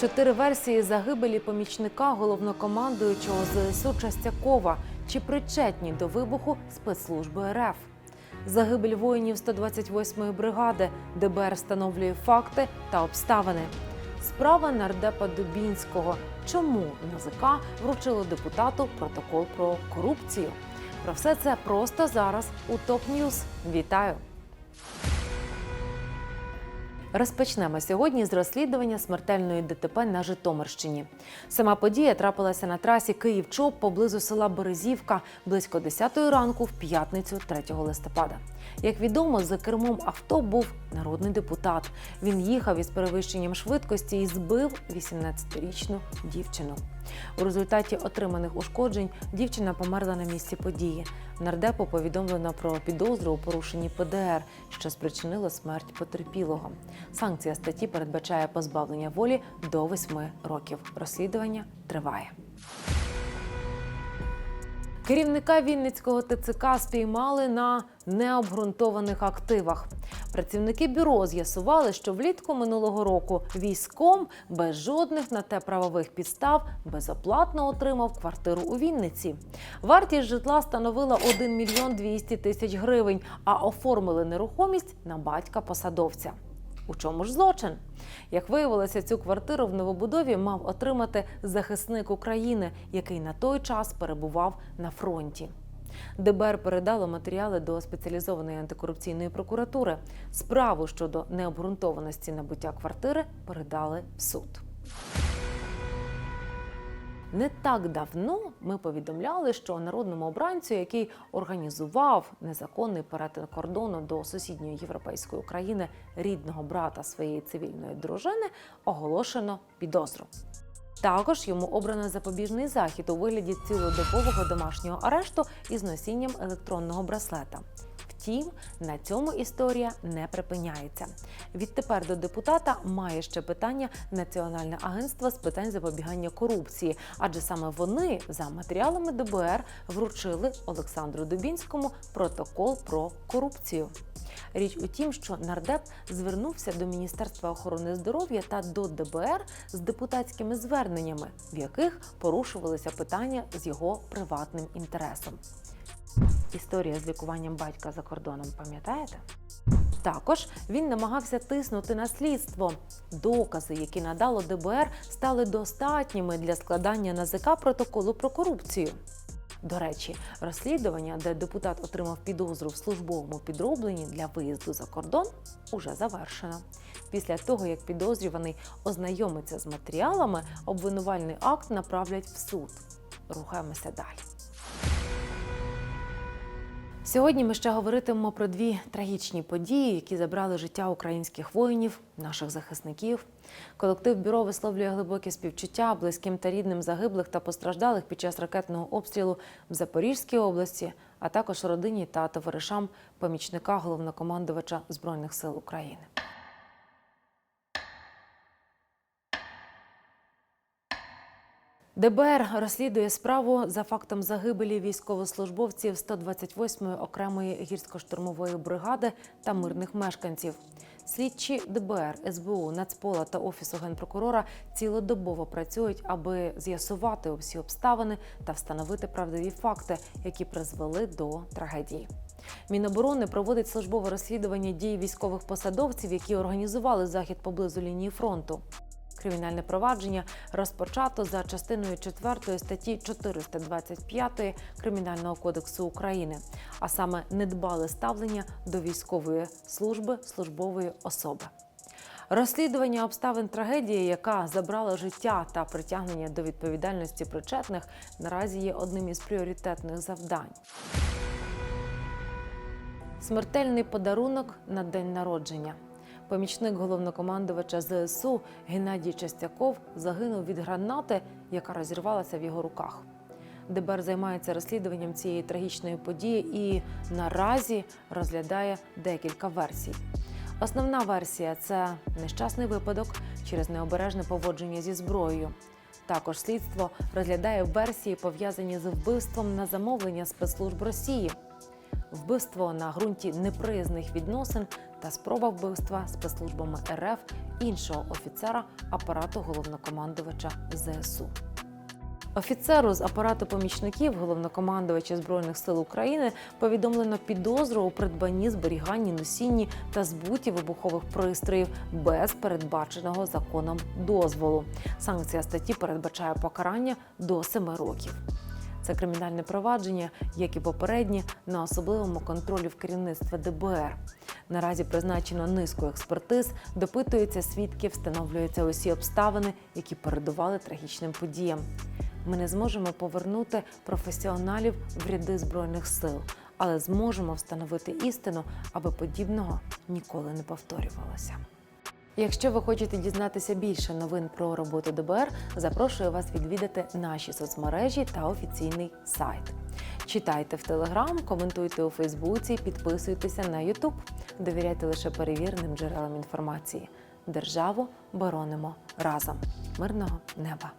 Чотири версії загибелі помічника головнокомандуючого ЗСУ Частякова. Чи причетні до вибуху спецслужби РФ? Загибель воїнів 128-ї бригади. ДБР встановлює факти та обставини. Справа нардепа Дубінського. Чому НАЗК вручило депутату протокол про корупцію? Про все це просто зараз у ТОП Ньюз. Вітаю! Розпочнемо сьогодні з розслідування смертельної ДТП на Житомирщині. Сама подія трапилася на трасі Київ-Чоп поблизу села Березівка близько 10 ранку в п'ятницю 3 листопада. Як відомо, за кермом авто був народний депутат. Він їхав із перевищенням швидкості і збив 18-річну дівчину. У результаті отриманих ушкоджень дівчина померла на місці події. Нардепу повідомлено про підозру у порушенні ПДР, що спричинило смерть потерпілого. Санкція статті передбачає позбавлення волі до 8 років. Розслідування триває. Керівника Вінницького ТЦК спіймали на необґрунтованих активах. Працівники бюро з'ясували, що влітку минулого року військом без жодних на те правових підстав безоплатно отримав квартиру у Вінниці. Вартість житла становила 1 мільйон 200 тисяч гривень, а оформили нерухомість на батька посадовця. У чому ж злочин? Як виявилося, цю квартиру в новобудові мав отримати захисник України, який на той час перебував на фронті. ДБР передало матеріали до спеціалізованої антикорупційної прокуратури. Справу щодо необґрунтованості набуття квартири передали в суд. Не так давно ми повідомляли, що народному обранцю, який організував незаконний перетин кордону до сусідньої європейської країни рідного брата своєї цивільної дружини, оголошено підозру. Також йому обрано запобіжний захід у вигляді цілодобового домашнього арешту із носінням електронного браслета. Втім, на цьому історія не припиняється. Відтепер до депутата має ще питання Національне агентство з питань запобігання корупції, адже саме вони за матеріалами ДБР вручили Олександру Дубінському протокол про корупцію. Річ у тім, що нардеп звернувся до Міністерства охорони здоров'я та до ДБР з депутатськими зверненнями, в яких порушувалися питання з його приватним інтересом. Історія з лікуванням батька за кордоном, пам'ятаєте? Також він намагався тиснути на слідство. Докази, які надало ДБР, стали достатніми для складання НАЗК протоколу про корупцію. До речі, розслідування, де депутат отримав підозру в службовому підробленні для виїзду за кордон, уже завершено. Після того, як підозрюваний ознайомиться з матеріалами, обвинувальний акт направлять в суд. Рухаємося далі. Сьогодні ми ще говоритимемо про дві трагічні події, які забрали життя українських воїнів, наших захисників. Колектив бюро висловлює глибоке співчуття близьким та рідним загиблих та постраждалих під час ракетного обстрілу в Запорізькій області, а також родині та товаришам помічника головнокомандувача збройних сил України. ДБР розслідує справу за фактом загибелі військовослужбовців 128-ї окремої гірсько-штурмової бригади та мирних мешканців. Слідчі ДБР, СБУ, Нацпола та Офісу генпрокурора цілодобово працюють, аби з'ясувати всі обставини та встановити правдиві факти, які призвели до трагедії. Міноборони проводить службове розслідування дій військових посадовців, які організували захід поблизу лінії фронту. Кримінальне провадження розпочато за частиною 4 статті 425 Кримінального кодексу України, а саме недбале ставлення до військової служби службової особи. Розслідування обставин трагедії, яка забрала життя та притягнення до відповідальності причетних, наразі є одним із пріоритетних завдань. Смертельний подарунок на день народження. Помічник головнокомандувача ЗСУ Геннадій Частяков загинув від гранати, яка розірвалася в його руках. ДБР займається розслідуванням цієї трагічної події і наразі розглядає декілька версій. Основна версія це нещасний випадок через необережне поводження зі зброєю. Також слідство розглядає версії, пов'язані з вбивством на замовлення спецслужб Росії. Вбивство на ґрунті неприязних відносин та спроба вбивства спецслужбами РФ іншого офіцера апарату головнокомандувача ЗСУ. Офіцеру з апарату помічників головнокомандувача збройних сил України повідомлено підозру у придбанні, зберіганні, носінні та збуті вибухових пристроїв без передбаченого законом дозволу. Санкція статті передбачає покарання до 7 років. Це кримінальне провадження, як і попередні, на особливому контролі в керівництва ДБР. Наразі призначено низку експертиз, допитуються свідки, встановлюються усі обставини, які передували трагічним подіям. Ми не зможемо повернути професіоналів в ряди збройних сил, але зможемо встановити істину, аби подібного ніколи не повторювалося. Якщо ви хочете дізнатися більше новин про роботу ДБР, запрошую вас відвідати наші соцмережі та офіційний сайт. Читайте в Телеграм, коментуйте у Фейсбуці, підписуйтеся на Ютуб. Довіряйте лише перевіреним джерелам інформації. Державу боронимо разом. Мирного неба!